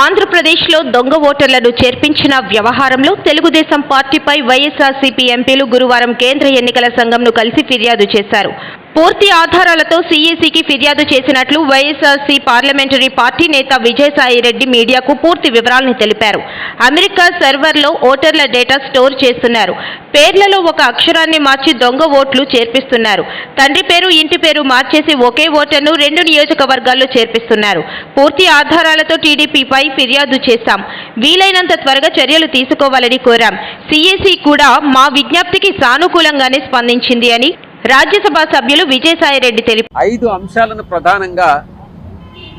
ఆంధ్రప్రదేశ్లో దొంగ ఓటర్లను చేర్పించిన వ్యవహారంలో తెలుగుదేశం పార్టీపై వైఎస్ఆర్సీపీ ఎంపీలు గురువారం కేంద్ర ఎన్నికల సంఘంను కలిసి ఫిర్యాదు చేశారు. పూర్తి ఆధారాలతో సీఈసీకి ఫిర్యాదు చేసినట్లు వైఎస్ఆర్సీ పార్లమెంటరీ పార్టీ నేత విజయసాయిరెడ్డి మీడియాకు పూర్తి వివరాలను తెలిపారు. అమెరికా సర్వర్లో ఓటర్ల డేటా స్టోర్ చేస్తున్నారు. పేర్లలో ఒక అక్షరాన్ని మార్చి దొంగ ఓట్లు చేర్పిస్తున్నారు. తండ్రి పేరు ఇంటి పేరు మార్చేసి ఒకే ఓటర్ను రెండు నియోజకవర్గాల్లో చేర్పిస్తున్నారు. పూర్తి ఆధారాలతో టీడీపీపై ఫిర్యాదు చేశాం. వీలైనంత త్వరగా చర్యలు తీసుకోవాలని కోరాం. సీఈసీ కూడా మా విజ్ఞప్తికి సానుకూలంగానే స్పందించింది అని రాజ్యసభ సభ్యులు విజయసాయిరెడ్డి తెలిపారు ఐదు అంశాలను ప్రధానంగా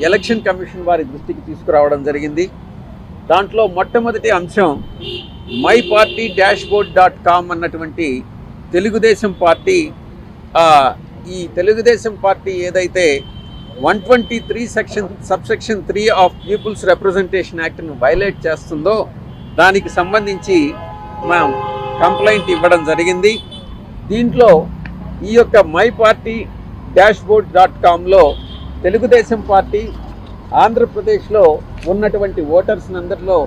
ఎలక్షన్ కమిషన్ వారి దృష్టికి తీసుకురావడం జరిగింది. దాంట్లో మొట్టమొదటి అంశం my party dash board dot com అన్నటువంటి తెలుగుదేశం పార్టీ ఈ తెలుగుదేశం పార్టీ ఏదైతే one twenty three section subsection three of people's representation యాక్ట్ను violate చేస్తుందో దానికి సంబంధించి మనం కంప్లైంట్ ఇవ్వడం జరిగింది. దీంట్లో ఈ యొక్క my party dash board dot కామ్లో Telugu Desam party ఆంధ్రప్రదేశ్లో ఉన్నటువంటి ఓటర్స్ అందరిలో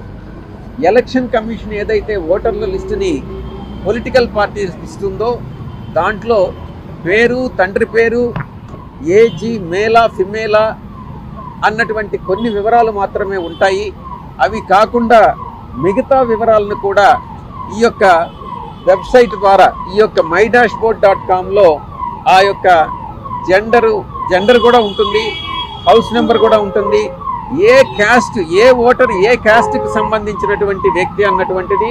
ఎలక్షన్ కమిషన్ ఏదైతే ఓటర్ల లిస్టుని పొలిటికల్ పార్టీస్ ఇస్తుందో దాంట్లో పేరు తండ్రి పేరు ఏజీ మేలా ఫిమేలా అన్నటువంటి కొన్ని వివరాలు మాత్రమే ఉంటాయి. అవి కాకుండా మిగతా వివరాలను కూడా ఈ యొక్క వెబ్సైట్ ద్వారా ఈ యొక్క మై డాష్ బోర్డ్ డాట్ కామ్లో ఆ యొక్క జెండరు జెండర్ కూడా ఉంటుంది హౌస్ నెంబర్ కూడా ఉంటుంది. ఏ క్యాస్ట్ ఏ ఓటర్ ఏ క్యాస్ట్కి సంబంధించినటువంటి వ్యక్తి అన్నటువంటిది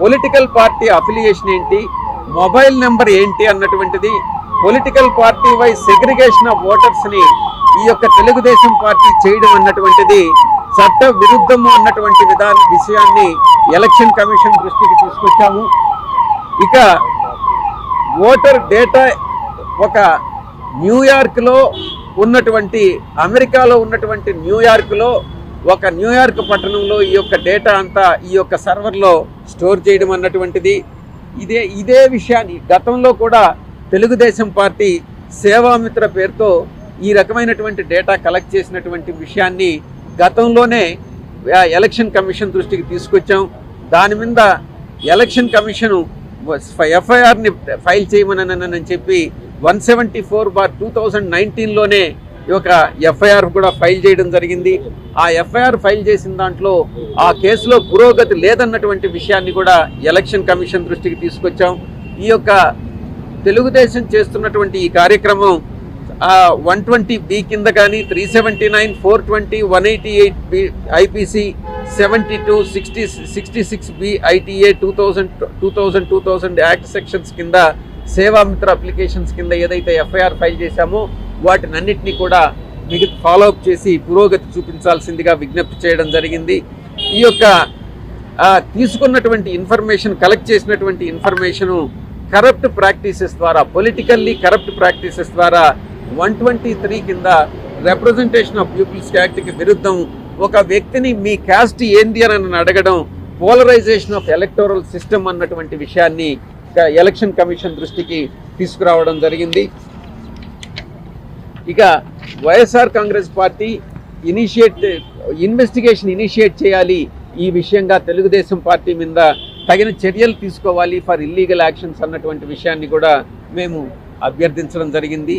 పొలిటికల్ పార్టీ అఫిలియేషన్ ఏంటి మొబైల్ నెంబర్ ఏంటి అన్నటువంటిది political party wise segregation of ఓటర్స్ని ఈ యొక్క తెలుగుదేశం పార్టీ చేయడం అన్నటువంటిది చట్ట విరుద్ధము అన్నటువంటి విధాన విషయాన్ని ఎలక్షన్ కమిషన్ దృష్టికి తీసుకొచ్చాము. ఇక ఓటర్ డేటా ఒక న్యూయార్క్లో ఉన్నటువంటి అమెరికాలో ఉన్నటువంటి న్యూయార్క్లో ఒక న్యూయార్క్ పట్టణంలో ఈ యొక్క డేటా అంతా ఈ యొక్క సర్వర్లో స్టోర్ చేయడం అన్నటువంటిది. ఇదే ఇదే విషయాన్ని గతంలో కూడా తెలుగుదేశం పార్టీ సేవామిత్ర పేరుతో ఈ రకమైనటువంటి డేటా కలెక్ట్ చేసినటువంటి విషయాన్ని గతంలోనే ఎలక్షన్ కమిషన్ దృష్టికి తీసుకొచ్చాం. దాని మీద ఎలక్షన్ కమిషను ఎఫ్ఐఆర్ని ఫైల్ చేయమనని చెప్పి one seventy four bar two thousand నైన్టీన్లోనే ఈ యొక్క ఎఫ్ఐఆర్ కూడా ఫైల్ చేయడం జరిగింది. ఆ ఎఫ్ఐఆర్ ఫైల్ చేసిన దాంట్లో ఆ కేసులో పురోగతి లేదన్నటువంటి విషయాన్ని కూడా ఎలక్షన్ కమిషన్ దృష్టికి తీసుకొచ్చాం. ఈ యొక్క తెలుగుదేశం చేస్తున్నటువంటి ఈ కార్యక్రమం వన్ ట్వంటీ బి కింద కానీ three seventy nine four twenty one eighty eight B IPC seventy two sixty sixty six B ITA two thousand two thousand two thousand act sections కింద సేవామిత్ర అప్లికేషన్స్ కింద ఏదైతే ఎఫ్ఐఆర్ ఫైల్ చేశామో వాటిని అన్నిటినీ కూడా మిగతా ఫాలోఅప్ చేసి పురోగతి చూపించాల్సిందిగా విజ్ఞప్తి చేయడం జరిగింది. ఈ యొక్క తీసుకున్నటువంటి ఇన్ఫర్మేషన్ కలెక్ట్ చేసినటువంటి ఇన్ఫర్మేషను కరప్ట్ ప్రాక్టీసెస్ ద్వారా పొలిటికల్లీ కరప్ట్ ప్రాక్టీసెస్ ద్వారా వన్ ట్వంటీ త్రీ కింద రిప్రజెంటేషన్ ఆఫ్ పీపుల్స్ యాక్ట్కి విరుద్ధం ఒక వ్యక్తిని మీ క్యాస్ట్ ఏంది అని అడగడం పోలరైజేషన్ ఆఫ్ ఎలక్టోరల్ సిస్టమ్ అన్నటువంటి విషయాన్ని ఎలక్షన్ కమిషన్ దృష్టికి తీసుకురావడం జరిగింది. ఇక YSR Congress party initiate investigation initiate చేయాలి. ఈ విషయంగా తెలుగుదేశం పార్టీ మీద తగిన చర్యలు తీసుకోవాలి. ఫర్ ఇల్లీగల్ యాక్షన్స్ అన్నటువంటి విషయాన్ని కూడా మేము అభ్యర్థించడం జరిగింది.